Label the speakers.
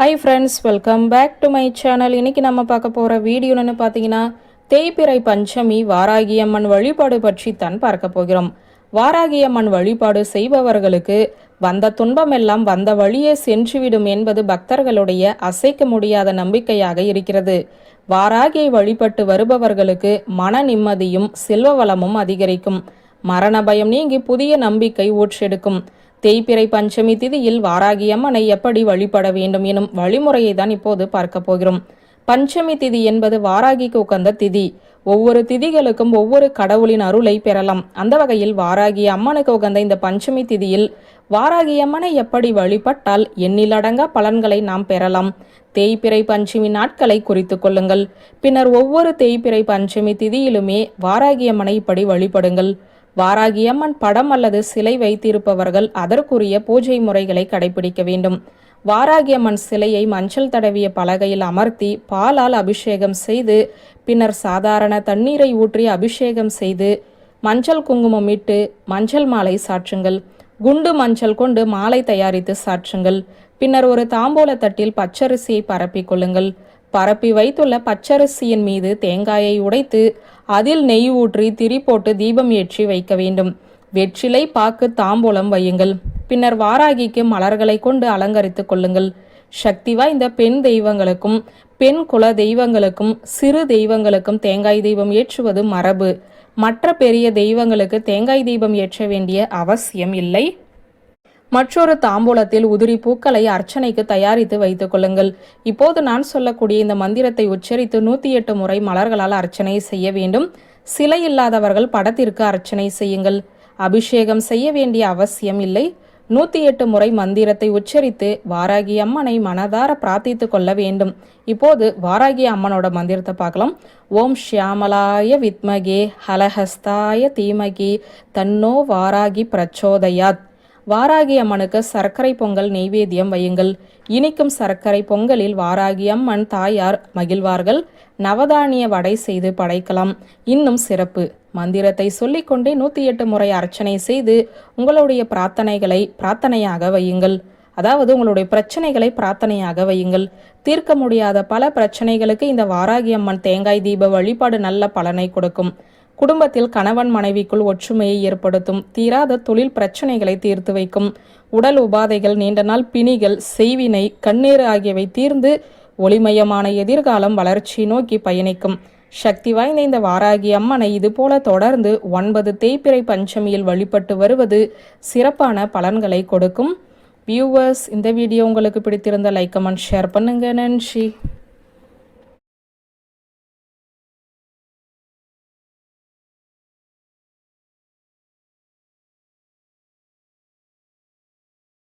Speaker 1: Hi friends welcome back to my channel இன்னைக்கு நம்ம பார்க்க போகிற வீடியோன்னு பார்த்தீங்கன்னா தேய்பிறை பஞ்சமி வாராகியம்மன் வழிபாடு பற்றி தான் பார்க்க போகிறோம். வாராகியம்மன் வழிபாடு செய்பவர்களுக்கு வந்த துன்பமெல்லாம் வந்த வழியே சென்றுவிடும் என்பது பக்தர்களுடைய அசைக்க முடியாத நம்பிக்கையாக இருக்கிறது. வாராகியை வழிபட்டு வருபவர்களுக்கு மன நிம்மதியும் செல்வ வளமும் அதிகரிக்கும். மரண பயம் நீங்கி புதிய நம்பிக்கை ஊற்றெடுக்கும். தேய்பிறை பஞ்சமி திதியில் வாராகி அம்மனை எப்படி வழிபட வேண்டும் எனும் வழிமுறையை தான் இப்போது பார்க்க போகிறோம். பஞ்சமி திதி என்பது வாராகிக்கு உகந்த திதி. ஒவ்வொரு திதிகளுக்கும் ஒவ்வொரு கடவுளின் அருளை பெறலாம். அந்த வகையில் வாராகி அம்மனுக்கு உகந்த இந்த பஞ்சமி திதியில் வாராகி அம்மனை எப்படி வழிபட்டால் எண்ணிலடங்கா பலன்களை நாம் பெறலாம். தேய்பிறை பஞ்சமி நாட்களை குறித்து கொள்ளுங்கள். பின்னர் ஒவ்வொரு தேய்பிறை பஞ்சமி திதியிலுமே வாராகி அம்மனை இப்படி வழிபடுங்கள். வாராகியம்மன் படம் அல்லது சிலை வைத்திருப்பவர்கள் அதற்குரிய பூஜை முறைகளை கடைபிடிக்க வேண்டும். வாராகியம்மன் சிலையை மஞ்சள் தடவிய பலகையில் அமர்த்தி பாலால் அபிஷேகம் செய்து பின்னர் சாதாரண தண்ணீரை ஊற்றி அபிஷேகம் செய்து மஞ்சள் குங்குமம் இட்டு மஞ்சள் மாலை சாற்றுங்கள். குண்டு மஞ்சள் கொண்டு மாலை தயாரித்து சாற்றுங்கள். பின்னர் ஒரு தாம்பூல தட்டில் பச்சரிசியை பரப்பிக் கொள்ளுங்கள். பரப்பி வைத்துள்ள பச்சரிசியின் மீது தேங்காயை உடைத்து அதில் நெய் ஊற்றி திரி போட்டு தீபம் ஏற்றி வைக்க வேண்டும். வெற்றிலை பாக்கு தாம்பூலம் வையுங்கள். பின்னர் வாராகிக்கு மலர்களை கொண்டு அலங்கரித்துக் கொள்ளுங்கள். சக்தி வாய்ந்த பெண் தெய்வங்களுக்கும் பெண் குல தெய்வங்களுக்கும் சிறு தெய்வங்களுக்கும் தேங்காய் தெய்வம் ஏற்றுவது மரபு. மற்ற பெரிய தெய்வங்களுக்கு தேங்காய் தீபம் ஏற்ற வேண்டிய அவசியம் இல்லை. மற்றொரு தாம்பூலத்தில் உதிரி பூக்களை அர்ச்சனைக்கு தயாரித்து வைத்துக் கொள்ளுங்கள். இப்போது நான் சொல்லக்கூடிய இந்த மந்திரத்தை உச்சரித்து நூத்தி எட்டு முறை மலர்களால் அர்ச்சனை செய்ய வேண்டும். சிலை இல்லாதவர்கள் படத்திற்கு அர்ச்சனை செய்யுங்கள். அபிஷேகம் செய்ய வேண்டிய அவசியம் இல்லை. நூத்தி எட்டு முறை மந்திரத்தை உச்சரித்து வாராகி அம்மனை மனதார பிரார்த்தித்துக் கொள்ள வேண்டும். இப்போது வாராகி அம்மனோட மந்திரத்தை பார்க்கலாம். ஓம் ஷியாமலாய வித்மகே ஹலஹஸ்தாய தீமகி தன்னோ வாராகி பிரச்சோதயாத். வாராகி அம்மனுக்கு சர்க்கரை பொங்கல் நெய்வேத்தியம் வையுங்கள். இனிக்கும் சர்க்கரை பொங்கலில் வாராகி அம்மன் தாயார் மகிழ்வார்கள். நவதானிய வடை செய்து படைக்கலாம். இன்னும் சிறப்பு. மந்திரத்தை சொல்லிக்கொண்டே நூற்றி எட்டு முறை அர்ச்சனை செய்து உங்களுடைய பிரார்த்தனைகளை பிரார்த்தனையாக வையுங்கள். அதாவது உங்களுடைய பிரச்சனைகளை பிரார்த்தனையாக வையுங்கள். தீர்க்க முடியாத பல பிரச்சனைகளுக்கு இந்த வாராகி அம்மன் தேங்காய் தீப வழிபாடு நல்ல பலனை கொடுக்கும். குடும்பத்தில் கணவன் மனைவிக்குள் ஒற்றுமையை ஏற்படுத்தும் தீராத தொழில் பிரச்சனைகளை தீர்த்து வைக்கும் உடல் உபாதைகள் நீண்ட நாள் பிணிகள் செய்வினை கண்ணீர் ஆகியவை தீர்ந்து ஒளிமயமான எதிர்காலம் வளர்ச்சி நோக்கி பயணிக்கும். சக்தி வாய்ந்த இந்த வாராகி அம்மனை இதுபோல தொடர்ந்து ஒன்பது தேய்பிறை பஞ்சமியில் வழிபட்டு வருவது சிறப்பான பலன்களை கொடுக்கும். வியூவர்ஸ் இந்த வீடியோ உங்களுக்கு பிடித்திருந்த லைக் கமெண்ட் ஷேர் பண்ணுங்க. நன்றி.